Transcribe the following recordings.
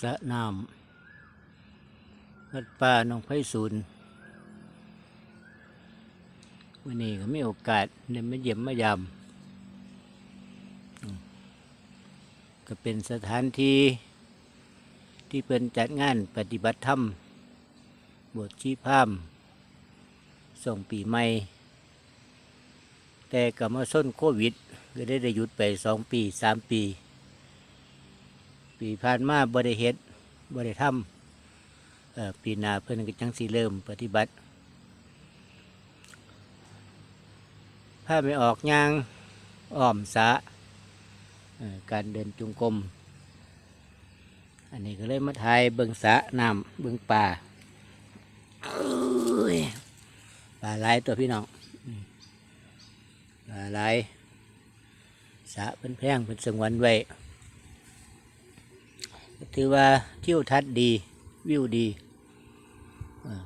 สระน้ำวัดป่าหนองไผ่ศูนย์วันนี้ก็มีโอกาสได้มาเยี่ยมมายาม ก็เป็นสถานที่ที่เป็นจัดงานปฏิบัติธรรม บวชชีพามส่งปีใหม่ แต่ก็มาส้นโควิด ก็ได้ได้หยุดไปสองปีสามปี ปีผ่านมาบริเฮ็ดบริทำเอ่อปีหน้าเพิ่อนก็จังสิเริ่มปฏิบัติถ้าไม่ออกยางอ้อมสะการเดินจงกรมอันนี้ก็เลยมาถ่ายเบิงสะน้ำเบิงป่าป่าหลายตัวพี่น้องป่าหลายสะเป็นแพงเป็นสงวนไว้ ถือว่าทิวทัศน์ดี วิวดี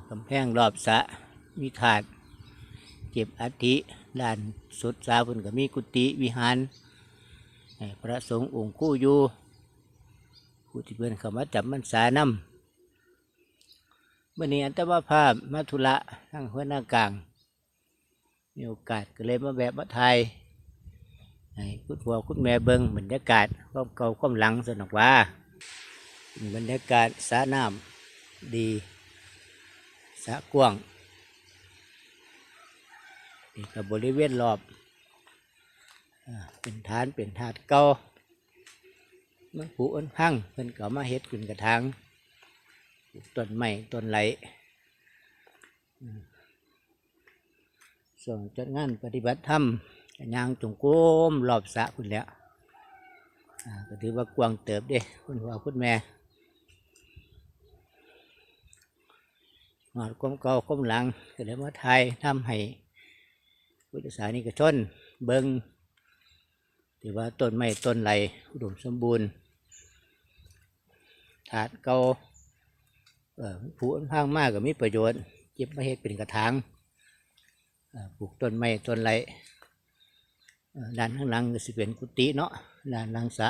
กำแพงรอบสะมีถาด เก็บอัฐิด้านสุดสาพุ่นก็มีกุฏิวิหารพระสงฆ์องค์คู่อยู่ผู้ที่เพิ่นเข้ามาจับมันสานำเมื่อนี้อันตมาภาพมาธุระทางหัวหน้ากลาง มีโอกาสก็เลยมาแบบมาไทยให้คุณพ่อคุณแม่เบิงบรรยากาศความเก่าความหลังสนุกว่า บรรยากาศสระน้ำดีสระกว้างนี่กับบริเวณรอบอเป็นฐานเป็นถาดเก่ามันผูอ้นพังเพิ่นก็มาเฮ็ดขึ้นกระถางต้นไม้ต้นไหลส่วนจัดงานปฏิบัติธรรมย่างจงกรมรอบสระคุณแล้วก็ถือว่ากว้างเติบเด้คุณพ่อคุณแม่ หอดก้มเก่าก้มหลังก็เลยมาไทยทำให้พุทธศาสนิกชนเบิงถือว่าต้นไม้ต้นไหลอุดมสมบูรณ์ถาดเก่าผูอันพังมากก็มีประโยชน์เก็บมาเฮ็ดเป็นกระถางปลูกต้นไม้ต้นไหลเอ่อด้านข้างหลังก็สิเป็นกุฏิเนาะด้านหลังสะ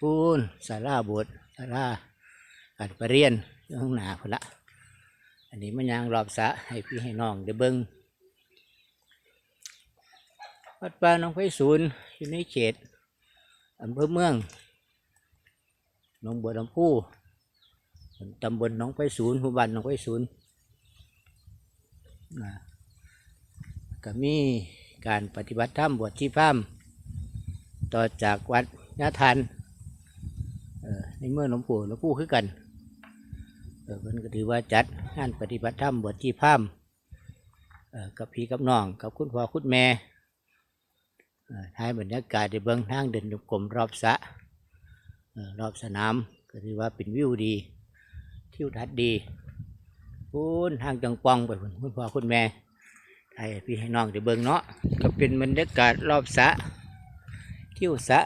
ปูนศาลาโบสถ์ศาลาการประเรียนข้างหน้าพละ อันนี้มันยางรอบสะให้พี่ให้น้องได้เบิงวัดป่าหนองไผ่ศูนย์อยู่ในเขตอำเภอเมืองหนองบัวลำพูตำบลหนองไผ่ศูนย์หมู่บ้านหนองไผ่ศูนย์นะก็มีการปฏิบัติธรรมบวชชีพามต่อจากวัดยาทันในเมืองหลวงปู่หลวงปู่คือกัน เพิ่นก็ถือว่าจัดงานปฏิบัติธรรมบวชชีพรามกับพี่กับน้องกับคุณพ่อคุณแม่ท้ายบรรยากาศในเบื้องทางเดินจงกรมรอบสะรอบสนามก็ถือว่าเป็นวิวดี ทิวทัศน์ดีพูนทางจังปองไปคุณพ่อคุณแม่ให้พี่ให้น้องได้เบิ่งเนาะก็เป็นบรรยากาศรอบสะทิวสะ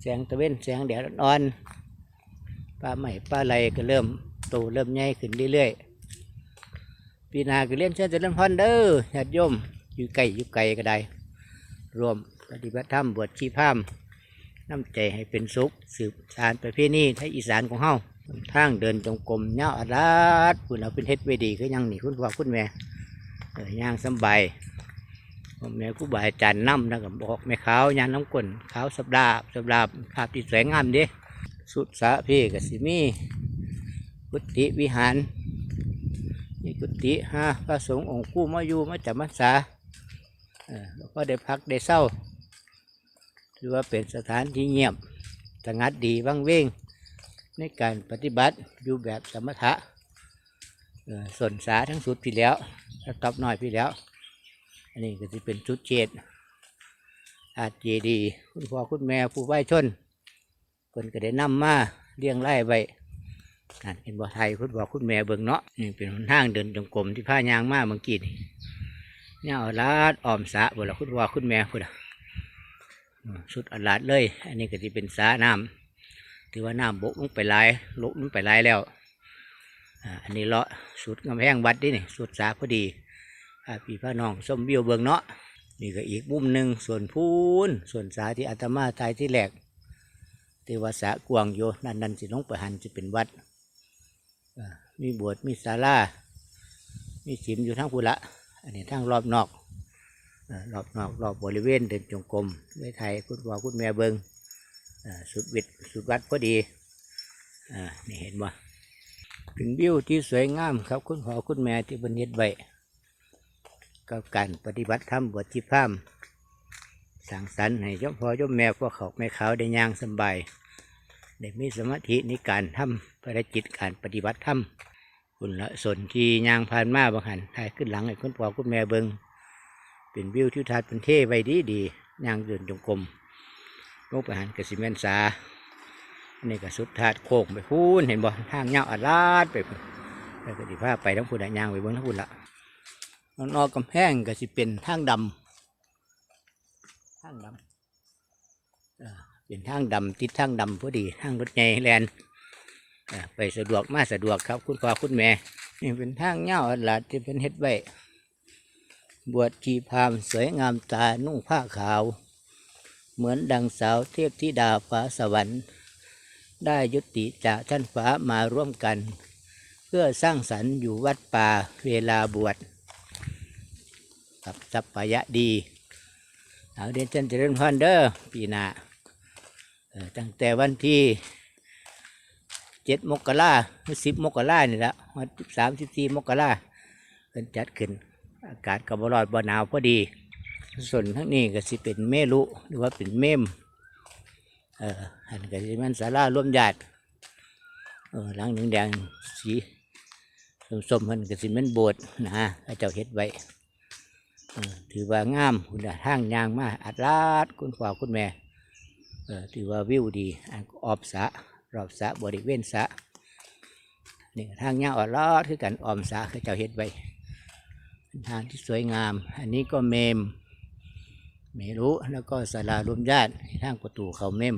แสงตะเวนแสงแดดอ่อนๆ ปลาใหม่ปลาไหลก็เริ่มโตเริ่มใหญ่ขึ้นเรื่อยๆปีหนาก็เลี้ยนเชิญเจริญพรเด้อญาติโยมอยู่ไกลอยู่ไกลก็ได้รวมปฏิบัติธรรมบวชชีพามน้ำใจให้เป็นสุข สืบสานประเพณีไทยอีสานของเฮาทางเดินจงกรมเงาอาราดคุณเอาเป็นเฮ็ดไว้ดีก็ยังนี่คุณพ่อคุณแม่เออย่างสบายพ่อแม่ครูบาอาจารย์นำนะกับบอกแม่ขาวยางน้ำก้นขาวสับดาบสับดาบขาบที่สวยงามเด้ สุดสะพี่กสิมีกุฏิวิหารมีกุฏิห้าพระสงฆ์องค์คู่มาอยู่มาจำพรรษาแล้วก็ได้พักได้เศร้าถือว่าเป็นสถานที่เงียบสงัดดีว่างเว้งในการปฏิบัติอยู่แบบสมถะส่วนสาทั้งสุดพี่แล้วตอบน้อยพี่แล้ว อันนี้ก็จะเป็นจุดเจดอาจเจดี คุณพ่อคุณแม่ผู้ไหว้ชน เพิ่นก็ได้นำมาเลี้ยงไล่ไว้นั่นเห็นบ่ไทยคุณบอกคุณแม่เบิ่งเนาะนี่เป็นหนทางเดินจงกรมที่พายางมาเมื่อกี้นี่เนี่ยเอาลาดอ้อมสะบ่ละคุณว่าคุณแม่พุ่นอะสุดอันลาดเลย อันนี้ก็จะเป็นสะน้ำถือว่าน้ำบกลงไปลายลกลงไปลายแล้วอันนี้เลาะสุดกำแพงวัดนี่นี่สุดสระพอดีพาพี่พาน้องส้มวิวเบิ่งเนาะนี่ก็อีกมุมหนึ่งส่วนพูนส่วนสาที่อาตมาทายที่แหลก แต่ว่าสะกวางอยู่นั่นนั่นสิลงไปหันจะเป็นวัด มีบวชมีศาลามีฉิมอยู่ทั้งพุละ อันนี้ทั้งรอบนอกรอบนอกรอบบริเวณเดินจงกรมไว้ไทยคุณพ่อคุณแม่เบิงสุดวิทย์สุดวัดพอดีอ่านี่เห็นบ่เป็นวิวที่สวยงามครับคุณพ่อคุณแม่ที่บนเฮ็ดไว้กับการปฏิบัติธรรมบวชชีพราม สั่งสรรค์ให้เจ้าพ่อเจ้าแม่พวกเขาแม่ขาได้ย่างสบายได้มีสมาธิในการทำภารกิจการปฏิบัติธรรมคุณละสนที่ยางผ่านมาบางหันถ่ายขึ้นหลังให้คุณพ่อคุณแม่เบิงเป็นวิวทิวทัศน์เป็นเท่ไว้ดีดีย่างเดินจงกรมลงไปหันกสิเมนสาอันนี้ก็สุดทาดโค้งไปพูนเห็นบ่ทางเงาอาลาดไปพู้นแล้วก็สิพาไปทั้งพูนย่างไปเบิ้งทั้งพูนละนอกๆกำแพงก็สิเป็นทางดำางดำเป็นทางดำติดทางดำพอดีทางรถใหญ่แลนไปสะดวกมาสะดวกครับ คุณพ่อคุณแม่นี่เป็นทางเงาอันหลาดที่เป็นเฮ็ดไว้บวชชีพามสวยงามตานุ่งผ้าขาว เหมือนดังสาวเทพธิดาฟ้าสวรรค์ ได้ยุติจากท่านฟ้ามาร่วมกัน เพื่อสร้างสรรค์อยู่วัดป่าเวลาบวชกับสัพพยะดี เอาเดียนจันเจริญพรเด้อปีหน้าตั้งแต่วันที่เจ็ดมกราหรือสิบมกรานี่แหละวันสามสิบสี่มกราเป็นจัดขึ้น อากาศกับบรอดบ่หนาวพอดี ส่วนทั้งนี้ก็สิเป็นเมลุหรือว่าเป็นเมมเอออันก็สิมันสาราร่วมญาติเออหลังแดงๆสีส้มๆมันก็สิมันโบสถ์นะฮะเจ้าเฮ็ดไว้ ถือว่างามคุณทางยางมาอัดลาดคุณพ่อคุณแม่ถือว่าวิวดีออบสะรอบสะบริเวณสะนี่ทางยาวอดลอดคือกันออมสะเขาเจ้าเฮ็ดไว้เป็นทางที่สวยงาม อันนี้ก็เมมเมรุแล้วก็ศาลารวมญาติทางประตูเขาเมม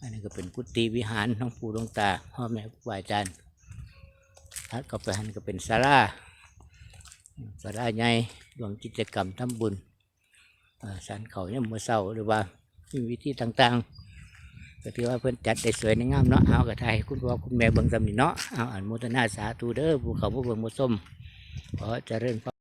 อันนี้ก็เป็นกุฏิวิหารของปู่หลวงตาพ่อแม่ครูบาอาจารย์ทัดก็ไปหันก็เป็นศาลา ศาลาใหญ่รวมกิจกรรมทำบุญสารเขาเนี่ยมมื่อเศร้าหรือว่ามีวิธีต่างๆ ก็ถือว่าเพื่อนจัดได้สวยในงามเนาะเอากระไทยคุณพ่อคุณแม่เบิ่งสำนีเนาะเอาอันโมตนาสาธุเด้อภูเขาผู้เบิ่งมุส้มขอเจริญพร